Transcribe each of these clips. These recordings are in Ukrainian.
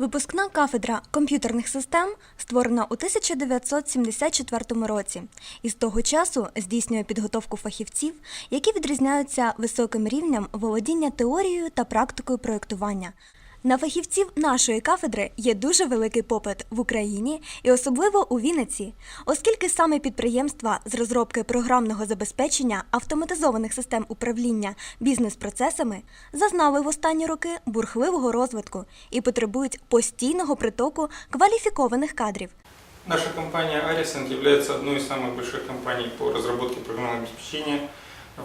Випускна кафедра комп'ютерних систем створена у 1974 році і з того часу здійснює підготовку фахівців, які відрізняються високим рівнем володіння теорією та практикою проєктування. На фахівців нашої кафедри є дуже великий попит в Україні і особливо у Вінниці, оскільки саме підприємства з розробки програмного забезпечення автоматизованих систем управління бізнес-процесами зазнали в останні роки бурхливого розвитку і потребують постійного притоку кваліфікованих кадрів. Наша компания Arisen является одной из самых больших по разработке программного обеспечения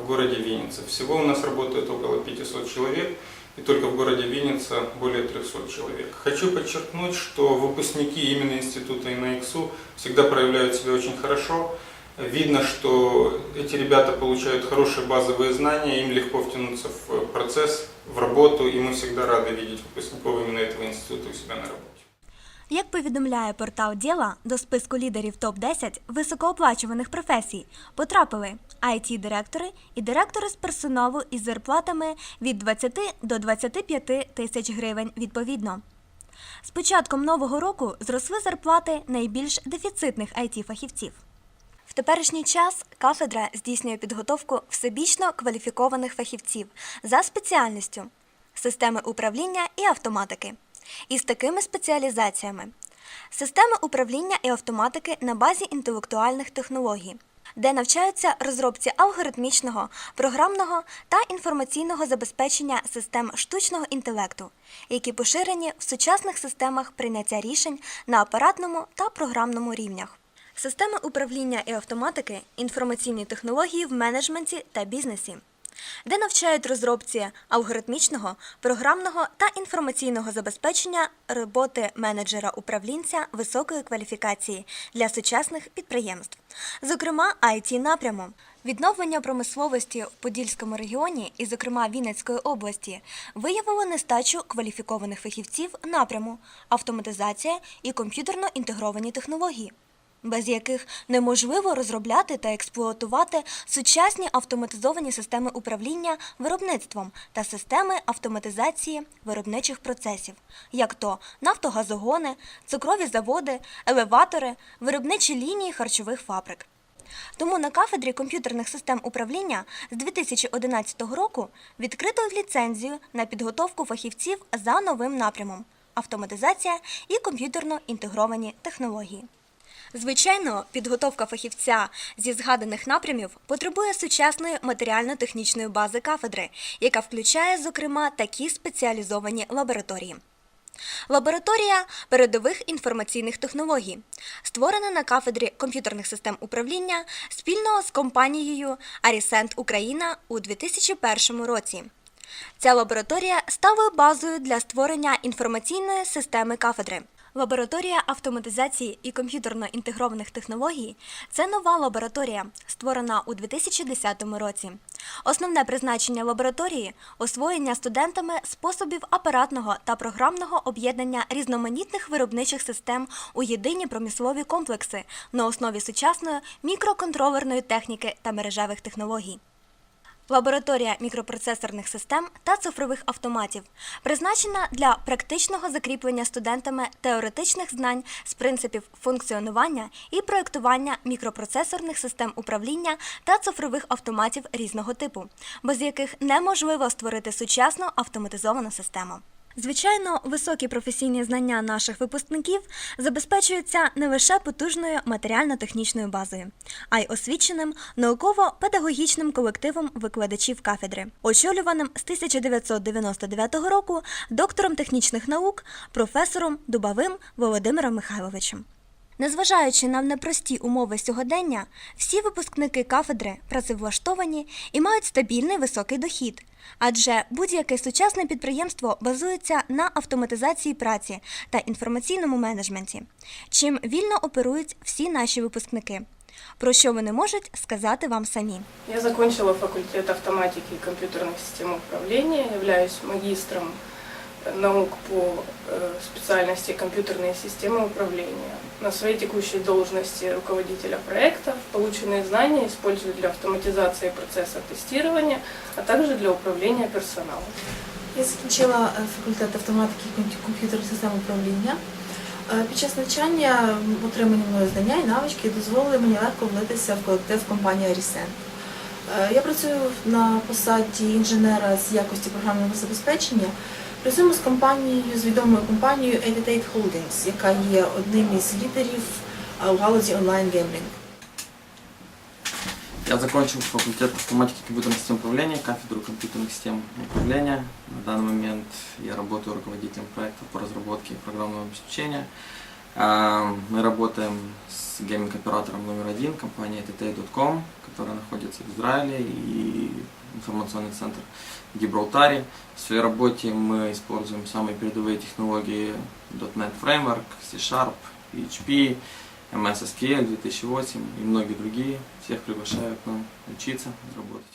в городе Винница. Всего у нас работает около 500 человек, и только в городе Винница более 300 человек. Хочу подчеркнуть, что выпускники именно института ИНАИКСУ всегда проявляют себя очень хорошо. Видно, что эти ребята получают хорошие базовые знания, им легко втянуться в процесс, в работу, и мы всегда рады видеть выпускников именно этого института у себя на работе. Як повідомляє портал Діла, до списку лідерів топ-10 високооплачуваних професій потрапили IT-директори і директори з персоналу із зарплатами від 20 до 25 тисяч гривень відповідно. З початком нового року зросли зарплати найбільш дефіцитних IT-фахівців. В теперішній час кафедра здійснює підготовку всебічно кваліфікованих фахівців за спеціальністю системи управління і автоматики. Із такими спеціалізаціями: системи управління і автоматики на базі інтелектуальних технологій, де навчаються розробці алгоритмічного, програмного та інформаційного забезпечення систем штучного інтелекту, які поширені в сучасних системах прийняття рішень на апаратному та програмному рівнях. Системи управління і автоматики, інформаційні технології в менеджменті та бізнесі, де навчають розробці алгоритмічного, програмного та інформаційного забезпечення роботи менеджера-управлінця високої кваліфікації для сучасних підприємств, зокрема it напряму. Відновлення промисловості в Подільському регіоні і, зокрема, Вінницької області, виявило нестачу кваліфікованих фахівців напряму автоматизація і комп'ютерно інтегровані технології без яких неможливо розробляти та експлуатувати сучасні автоматизовані системи управління виробництвом та системи автоматизації виробничих процесів, як то нафтогазогони, цукрові заводи, елеватори, виробничі лінії харчових фабрик. Тому на кафедрі комп'ютерних систем управління з 2011 року відкрито ліцензію на підготовку фахівців за новим напрямом автоматизація і комп'ютерно інтегровані технології. Звичайно, підготовка фахівця зі згаданих напрямів потребує сучасної матеріально-технічної бази кафедри, яка включає, зокрема, такі спеціалізовані лабораторії. Лабораторія передових інформаційних технологій, створена на кафедрі комп'ютерних систем управління спільно з компанією Арісент Україна у 2001 році. Ця лабораторія стала базою для створення інформаційної системи кафедри. Лабораторія автоматизації і комп'ютерно інтегрованих технологій це нова лабораторія, створена у 2010 році. Основне призначення лабораторії освоєння студентами способів апаратного та програмного об'єднання різноманітних виробничих систем у єдині промислові комплекси на основі сучасної мікроконтролерної техніки та мережевих технологій. Лабораторія мікропроцесорних систем та цифрових автоматів призначена для практичного закріплення студентами теоретичних знань з принципів функціонування і проєктування мікропроцесорних систем управління та цифрових автоматів різного типу, без яких неможливо створити сучасну автоматизовану систему. Звичайно, високі професійні знання наших випускників забезпечуються не лише потужною матеріально-технічною базою, а й освіченим науково-педагогічним колективом викладачів кафедри, очолюваним з 1999 року доктором технічних наук, професором Дубовим Володимиром Михайловичем. Незважаючи на непрості умови сьогодення, всі випускники кафедри працевлаштовані і мають стабільний високий дохід. Адже будь-яке сучасне підприємство базується на автоматизації праці та інформаційному менеджменті, чим вільно оперують всі наші випускники. Про що вони можуть сказати вам самі. Я закончила факультет автоматики и компьютерных систем управления, являюсь магистром наук по э, специальности компьютерные системы управления. На своей текущей должности руководителя проектов полученные знания использую для автоматизации процесса тестирования, а также для управления персоналом. Я закінчила е, факультет автоматики і комп'ю- комп'ютерних систем управління. Е, Під час навчання м, отримані мною знання і навички дозволили мені легко влитися в колектив компанії Арісен. Я працюю на посаді інженера з якості програмного забезпечення. Працюємо з компанією, з відомою компанією Editate Holdings, яка є одним із лідерів е, у галузі онлайн-геймлінгу. Я закончил факультет автоматики и компьютерных систем управления, кафедру компьютерных систем управления. На данный момент я работаю руководителем проекта по разработке программного обеспечения. А, Мы работаем с гейминг-оператором номер один, компанией TT.com, которая находится в Израиле, и информационный центр в Гибралтаре. В своей работе мы используем самые передовые технологии .NET Framework, C-Sharp, PHP, MS SQL 2008 и многие другие. Всех приглашаю к нам учиться, работать.